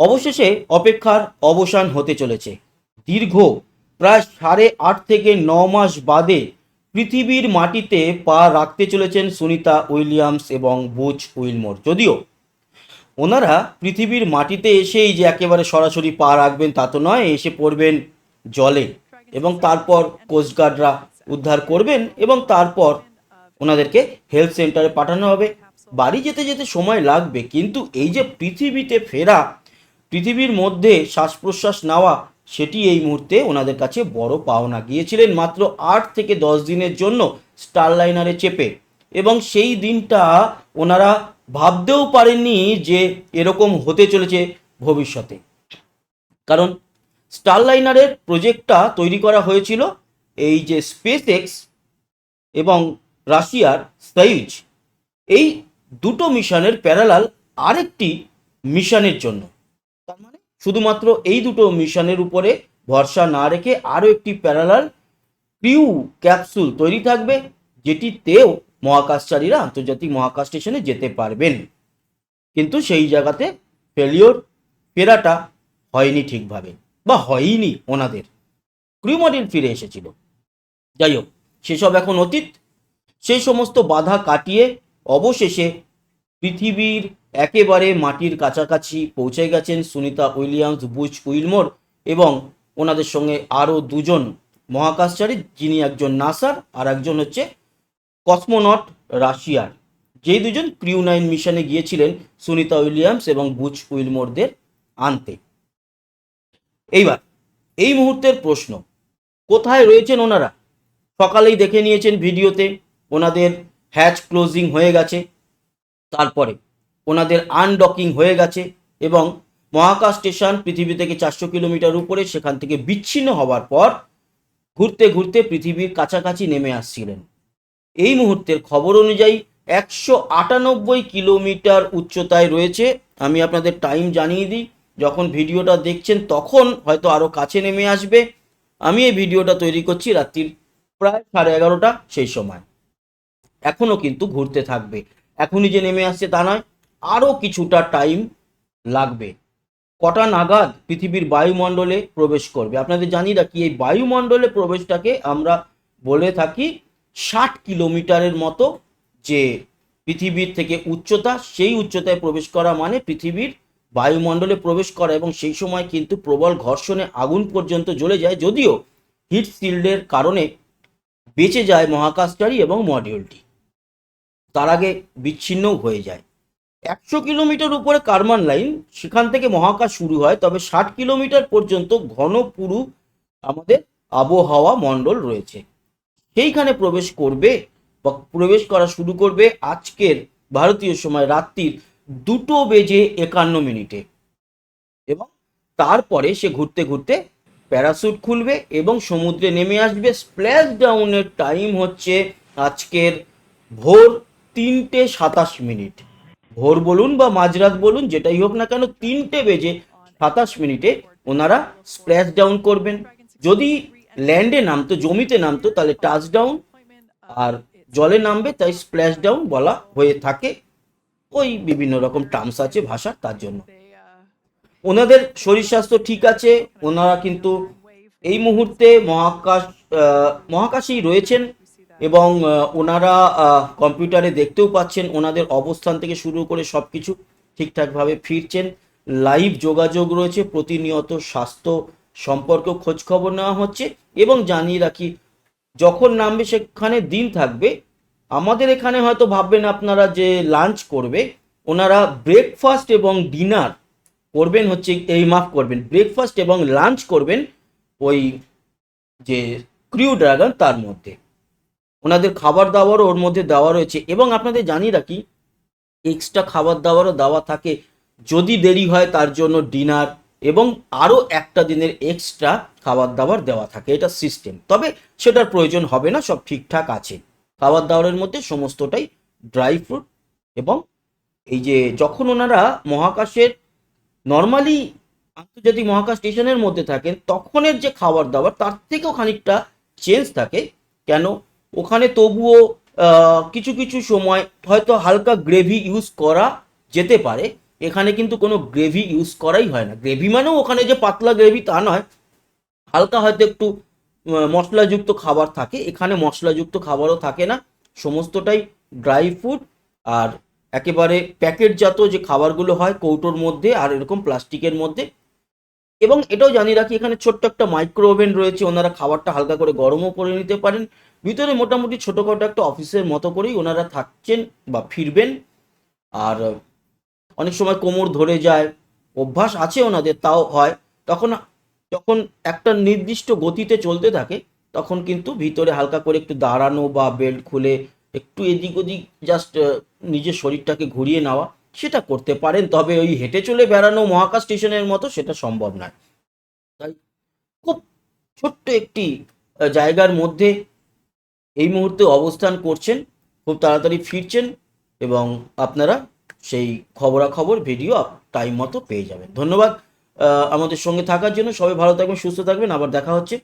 অবশেষে অপেক্ষার অবসান হতে চলেছে। দীর্ঘ প্রায় সাড়ে আট থেকে ন মাস বাদে পৃথিবীর মাটিতে পা রাখতে চলেছেন সুনিতা উইলিয়ামস এবং বুচ উইলমোর। যদিও ওনারা পৃথিবীর মাটিতে এসেই যে একেবারে সরাসরি পা রাখবেন তা তো নয়, এসে পড়বেন জলে এবং তারপর কোস্টগার্ডরা উদ্ধার করবেন এবং তারপর ওনাদেরকে হেলথ সেন্টারে পাঠানো হবে। বাড়ি যেতে যেতে সময় লাগবে, কিন্তু এই যে পৃথিবীতে ফেরা পৃথিবীর মধ্যে শ্বাস প্রশ্বাস নেওয়া, সেটি এই মুহূর্তে ওনাদের কাছে বড় পাওনা। গিয়েছিলেন মাত্র আট থেকে দশ দিনের জন্য স্টারলাইনারে চেপে। এবং সেই দিনটা ওনারা ভাবতেও পারেননি যে এরকম হতে চলেছে ভবিষ্যতে। কারণ স্টারলাইনারের প্রজেক্টটা তৈরি করা হয়েছিল এই যে স্পেস এক্স এবং রাশিয়ার সয়ুজ এই দুটো মিশনের প্যারালাল আরেকটি মিশনের জন্য। মানে? শুধুমাত্র এই দুটো মিশনের উপরে ভরসা না রেখে আরও একটি প্যারালাল ক্রিউ ক্যাপসুল তৈরি থাকবে, যেটিতেও মহাকাশচারীরা আন্তর্জাতিক মহাকাশ স্টেশনে যেতে পারবেন। কিন্তু সেই জায়গাতে ফেলিওর ফেরাটা হয়নি ঠিকভাবে, বা হয়নি ওনাদের। ক্রিউ মডেল ফিরে এসেছিল। যাই হোক, সেসব এখন অতীত। সেই সমস্ত বাধা কাটিয়ে অবশেষে পৃথিবীর একেবারে মাটির কাছাকাছি পৌঁছে গেছেন সুনিতা উইলিয়ামস বুচ উইলমোর এবং ওনাদের সঙ্গে আরও দুজন মহাকাশচারী, যিনি একজন নাসার আর একজন হচ্ছে কসমোনট রাশিয়ার। যেই দুজন ক্রিউ নাইন মিশনে গিয়েছিলেন সুনিতা উইলিয়ামস এবং বুচ উইলমোরদের আনতে। এইবার, এই মুহূর্তের প্রশ্ন, কোথায় রয়েছেন ওনারা? সকালেই দেখে নিয়েছেন ভিডিওতে, ওনাদের হ্যাচ ক্লোজিং হয়ে গেছে। তারপরে ওনাদের আনডকিং হয়ে গেছে এবং মহাকাশ স্টেশন পৃথিবী থেকে চারশো কিলোমিটার উপরে সেখান থেকে বিচ্ছিন্ন হওয়ার পর ঘুরতে ঘুরতে পৃথিবীর কাছাকাছি নেমে আসছিলেন। এই মুহূর্তের খবর অনুযায়ী একশো আটানব্বই কিলোমিটার উচ্চতায় রয়েছে। আমি আপনাদের টাইম জানিয়ে দিই, যখন ভিডিওটা দেখছেন তখন হয়তো আরও কাছে নেমে আসবে। আমি এই ভিডিওটা তৈরি করছি রাত্রির প্রায় সাড়ে এগারোটা সেই সময়। এখনও কিন্তু ঘুরতে থাকবে। এখনই যে নেমে আসছে তা নয় আরও কিছুটা টাইম লাগবে। কটা নাগাদ পৃথিবীর বায়ুমণ্ডলে প্রবেশ করবে? আপনাদের জানি রাখি, এই বায়ুমণ্ডলে প্রবেশটাকে আমরা বলে থাকি ষাট কিলোমিটারের মতো যে পৃথিবীর থেকে উচ্চতা, সেই উচ্চতায় প্রবেশ করা মানে পৃথিবীর বায়ুমণ্ডলে প্রবেশ করা এবং সেই সময় কিন্তু প্রবল ঘর্ষণে আগুন পর্যন্ত জ্বলে যায়, যদিও হিট শিল্ডের কারণে বেঁচে যায় মহাকাশচারী এবং মডিউলটি। তার আগে বিচ্ছিন্নও হয়ে যায়। একশো কিলোমিটার উপরে কারমান লাইন, সেখান থেকে মহাকাশ শুরু হয়, তবে ষাট কিলোমিটার পর্যন্ত ঘন পুরু আমাদের আবহাওয়া মণ্ডল রয়েছে। সেইখানে প্রবেশ করবে বা প্রবেশ করা শুরু করবে আজকের ভারতীয় সময় রাত্রির দুটো বেজে একান্ন মিনিটে। এবং তারপরে সে ঘুরতে ঘুরতে প্যারাসুট খুলবে এবং সমুদ্রে নেমে আসবে। স্প্ল্যাশ ডাউনের টাইম হচ্ছে আজকের ভোর তিনটে সাতাশ মিনিট। ভোর বলুন বা মাঝরাত বলুন, যেটাই হোক না কেন, তিনটে বেজে সাতাশ মিনিটে ওনারা স্প্ল্যাশ ডাউন করবেন। যদি ল্যান্ডে নামতো, জমিতে নামতো, তাহলে টাচ ডাউন আর জলে নামবে, তাই স্প্ল্যাশ ডাউন বলা হয়ে থাকে। ওই বিভিন্ন রকম টার্মস আছে ভাষা, তার জন্য। ওনাদের শরীর স্বাস্থ্য ঠিক আছে, ওনারা কিন্তু এই মুহূর্তে মহাকাশ মহাকাশেই রয়েছেন। এবং ওনারা কম্পিউটারে দেখতেও পাচ্ছেন, ওনাদের অবস্থান থেকে শুরু করে সব কিছু ঠিকঠাকভাবে ফিরছেন। লাইভ যোগাযোগ রয়েছে, প্রতিনিয়ত স্বাস্থ্য সম্পর্ক খোঁজখবর নেওয়া হচ্ছে এবং জানিয়ে রাখি, যখন নামবে সেখানে দিন থাকবে, আমাদের এখানে হয়তো ভাববেন আপনারা যে লাঞ্চ করবে, ওনারা ব্রেকফাস্ট এবং ডিনার করবেন হচ্ছে, এই মাফ করবেন, ব্রেকফাস্ট এবং লাঞ্চ করবেন ওই যে ক্রিউ ড্রাগন তার মধ্যে। ওনাদের খাবার দাবারও ওর মধ্যে দেওয়া রয়েছে। এবং আপনাদের জানিয়ে রাখি এক্সট্রা খাবার দাবারও দেওয়া থাকে যদি দেরি হয় তার জন্য ডিনার এবং আরও একটা দিনের এক্সট্রা খাবার দাবার দেওয়া থাকে। এটা সিস্টেম তবে সেটার প্রয়োজন হবে না, সব ঠিকঠাক আছে। খাবার দাবারের মধ্যে সমস্তটাই ড্রাই ফ্রুট এবং এই যে যখন ওনারা মহাকাশের নর্মালি আন্তর্জাতিক মহাকাশ স্টেশনের মধ্যে থাকেন, তখনের যে খাবার দাবার তার থেকেও খানিকটা চেঞ্জ থাকে। কেন? ওখানে তবুও কিছু কিছু সময় হয়তো হালকা গ্রেভি ইউজ করা যেতে পারে। এখানে কিন্তু কোনো গ্রেভি ইউজ করাই হয় না। গ্রেভি মানেও ওখানে যে পাতলা গ্রেভি তা নয়। হালকা হয়তো একটু মশলাযুক্ত খাবার থাকে। এখানে মশলাযুক্ত খাবারও থাকে না। সমস্তটাই ড্রাই ফুড আর একেবারে প্যাকেটজাত যে খাবারগুলো হয় কৌটোর মধ্যে আর এরকম প্লাস্টিকের মধ্যে এবং এটাও জানিয়ে রাখি, এখানে ছোট্ট একটা মাইক্রো ওভেন রয়েছে, ওনারা খাবারটা হালকা করে গরমও করে নিতে পারেন। ভিতরে মোটামুটি ছোটোখাটো একটা অফিসের মতো করেই ওনারা থাকছেন বা ফিরবেন। আর অনেক সময় কোমর ধরে যায়, অভ্যাস আছে ওনাদের, তাও হয়। তখন, যখন একটা নির্দিষ্ট গতিতে চলতে থাকে, তখন কিন্তু ভিতরে হালকা করে একটু দাঁড়ানো বা বেল্ট খুলে একটু এদিক ওদিক জাস্ট নিজের শরীরটাকে ঘুরিয়ে নেওয়া সেটা করতে পারেন, তবে ওই হেঁটে চলে বেড়ানো মহাকাশ স্টেশনের মতো সেটা সম্ভব নয়। তাই খুব ছোট্ট একটি জায়গার মধ্যে এই মুহূর্তে অবস্থান করছেন, খুব তাড়াতাড়ি ফিরছেন এবং আপনারা সেই খবরাখবর, ভিডিও টাইম মতো পেয়ে যাবেন। ধন্যবাদ আমাদের সঙ্গে থাকার জন্য। সবাই ভালো থাকবেন, সুস্থ থাকবেন। আবার দেখা হচ্ছে।